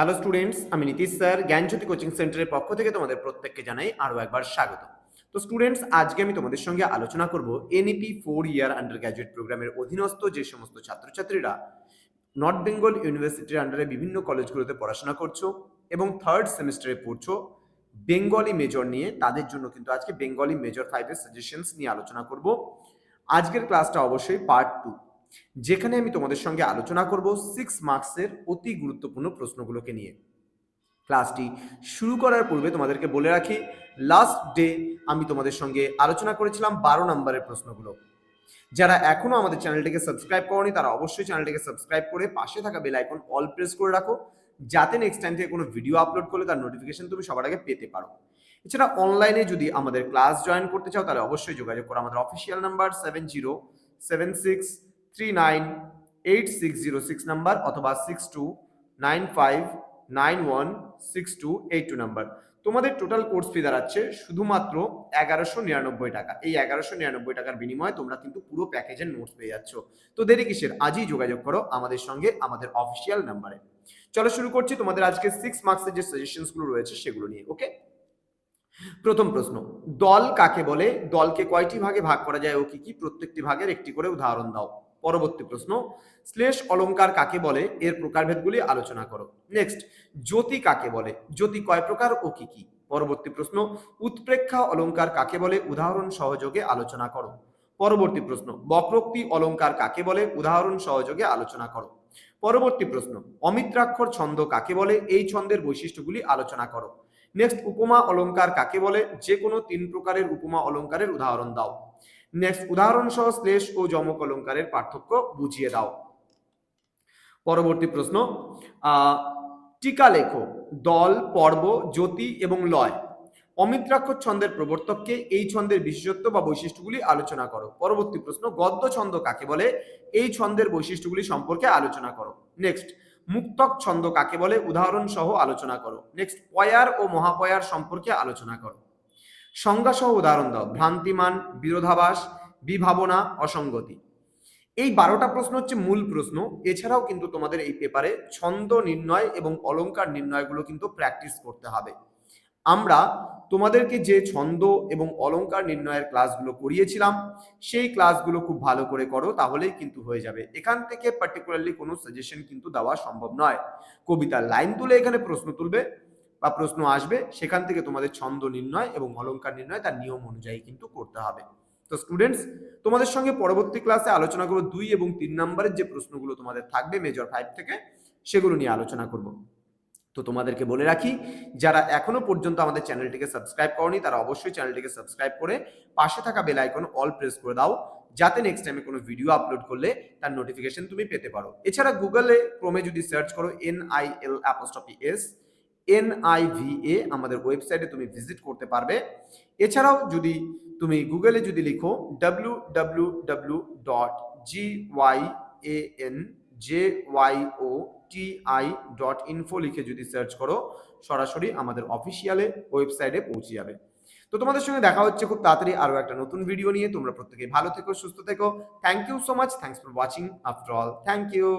Hello students আমি Nitish sir, জ্ঞানজ্যোতি coaching সেন্টারের পক্ষ থেকে তোমাদের প্রত্যেককে জানাই আরও একবার স্বাগত। তো স্টুডেন্টস আজকে আমি তোমাদের সঙ্গে আলোচনা করব NEP four year under graduate প্রোগ্রামের অধীনস্থ যে সমস্ত ছাত্রছাত্রীরা নর্থ বেঙ্গল ইউনিভার্সিটির আন্ডারে বিভিন্ন কলেজগুলোতে পড়াশোনা করছ এবং থার্ড সেমিস্টারে পড়ছো বেঙ্গলি মেজর নিয়ে, তাদের জন্য কিন্তু আজকে বেঙ্গলি মেজর ফাইভের সাজেশনস নিয়ে আলোচনা করব। আজকের ক্লাসটা অবশ্যই পার্ট টু যেখানে আমি তোমাদের সঙ্গে আলোচনা করব সিক্স মার্কসের অতি গুরুত্বপূর্ণ প্রশ্নগুলোকে নিয়ে। ক্লাসটি শুরু করার পূর্বে তোমাদেরকে বলে রাখি লাস্ট ডে আমি তোমাদের সঙ্গে আলোচনা করেছিলাম বারো নম্বরের প্রশ্নগুলো। যারা এখনও আমাদের চ্যানেলটিকে সাবস্ক্রাইব করনি, তারা অবশ্যই চ্যানেলটিকে সাবস্ক্রাইব করে পাশে থাকা বেল আইকন অল প্রেস করে রাখো, যাতে নেক্সট টাইম থেকে কোনো ভিডিও আপলোড করলে তার নোটিফিকেশন তুমি সবার আগে পেতে পারো। এছাড়া অনলাইনে যদি আমাদের ক্লাস জয়েন করতে চাও, তাহলে অবশ্যই যোগাযোগ করো। আমাদের official number seven zero seven six three nine eight six zero six number অথবা six two nine five nine one six two eight two number তোমাদের টোটাল কোর্স ফি দাঁড়াচ্ছে শুধুমাত্র এগারোশো নিরানব্বই টাকা। এই এগারোশো নিরানব্বই টাকার বিনিময়ে তোমরা কিন্তু পুরো প্যাকেজের নোটস পেয়ে যাচ্ছ। তো দেরি কিসের? আজই যোগাযোগ করো আমাদের সঙ্গে, আমাদের অফিসিয়াল নাম্বারে চলো শুরু করছি তোমাদের আজকে সিক্স মার্কসের যে সাজেশনসগুলো রয়েছে সেগুলো নিয়ে ওকে প্রথম প্রশ্ন, দল কাকে বলে? দলকে কয়টি ভাগে ভাগ করা যায় ও কি কি? প্রত্যেকটি ভাগের একটি করে উদাহরণ দাও। পরবর্তী প্রশ্ন, শ্লেষ অলংকার কাকে বলে? এর প্রকারভেদগুলি আলোচনা করো। নেক্সট জ্যোতি কাকে বলে? জ্যোতি কয় প্রকার ও কি কি? পরবর্তী প্রশ্ন, উৎপ্রেক্ষা অলংকার কাকে বলে? উদাহরণ সহযোগে আলোচনা করো। পরবর্তী প্রশ্ন, বক্রোক্তি অলঙ্কার কাকে বলে? উদাহরণ সহযোগে আলোচনা করো। পরবর্তী প্রশ্ন, অমিত্রাক্ষর ছন্দ কাকে বলে? এই ছন্দের বৈশিষ্ট্যগুলি আলোচনা করো। নেক্সট উপমা অলংকার কাকে বলে? যে কোনো তিন প্রকারের উপমা অলংকারের উদাহরণ দাও। নেক্সট উদাহরণ সহ শ্লেষ ও যমক অলংকারের পার্থক্য বুঝিয়ে দাও। পরবর্তী প্রশ্ন টিকা লেখো, দল, পর্ব, জ্যোতি এবং লয়। অমিত্রাক্ষর ছন্দের প্রবর্তককে এই ছন্দের বিশেষত্ব বা বৈশিষ্ট্যগুলি আলোচনা করো। পরবর্তী প্রশ্ন, গদ্য ছন্দ কাকে বলে? এই ছন্দের বৈশিষ্ট্যগুলি সম্পর্কে আলোচনা করো। নেক্সট মুক্তক ছন্দ কাকে বলে? উদাহরণ সহ আলোচনা করো। নেক্সট পয়ার ও মহাপয়ার সম্পর্কে আলোচনা করো। সংজ্ঞা সহ উদাহরণ দাও। ভ্রান্তিমান বিরোধাবাস বিভাবনা, অসঙ্গতি। এই বারোটা প্রশ্ন হচ্ছে মূল প্রশ্ন। এছাড়াও কিন্তু তোমাদের এই পেপারে ছন্দ নির্ণয় এবং অলঙ্কার নির্ণয়গুলো কিন্তু প্র্যাকটিস করতে হবে। আমরা তোমাদেরকে যে ছন্দ এবং অলঙ্কার নির্ণয়ের ক্লাসগুলো করিয়েছিলাম, সেই ক্লাসগুলো খুব ভালো করে করো, তাহলেই কিন্তু হয়ে যাবে। এখান থেকে পার্টিকুলারলি কোনো সাজেশন কিন্তু দেওয়া সম্ভব নয়। কবিতার লাইন তুলে এখানে প্রশ্ন তুলবে বা প্রশ্ন আসবে, সেখান থেকে তোমাদের ছন্দ নির্ণয় এবং অলঙ্কার নির্ণয় তার নিয়ম অনুযায়ী কিন্তু করতে হবে। তো স্টুডেন্টস তোমাদের সঙ্গে পরবর্তী ক্লাসে আলোচনা করব দুই এবং তিন নম্বরের যে প্রশ্নগুলো তোমাদের থাকবে মেজর ফাইভ থেকে, সেগুলো নিয়ে আলোচনা করব। তো তোমাদেরকে বলে রাখি, যারা এখনও পর্যন্ত আমাদের চ্যানেলটিকে সাবস্ক্রাইব করনি, তারা অবশ্যই চ্যানেলটিকে সাবস্ক্রাইব করে পাশে থাকা বেল আইকন অল প্রেস করে দাও, যাতে নেক্সট টাইমে কোনো ভিডিও আপলোড করলে তার নোটিফিকেশন তুমি পেতে পারো। এছাড়া গুগলে ক্রমে যদি সার্চ করো N I L apostrophe S NIVA আমাদের ওয়েবসাইটে তুমি ভিজিট করতে পারবে। এছাড়াও যদি তুমি গুগলে যদি লিখো W W W dot G Y A N J Y O T I dot info লিখে যদি সার্চ করো, সরাসরি আমাদের অফিসিয়ালে ওয়েবসাইটে পৌঁছে যাবে। তো তোমাদের সঙ্গে দেখা হচ্ছে খুব তাড়াতাড়ি আরও একটা নতুন ভিডিও নিয়ে। তোমরা প্রত্যেকে ভালো থেকো, সুস্থ থেকো। Thank you so much thanks for watching after all thank you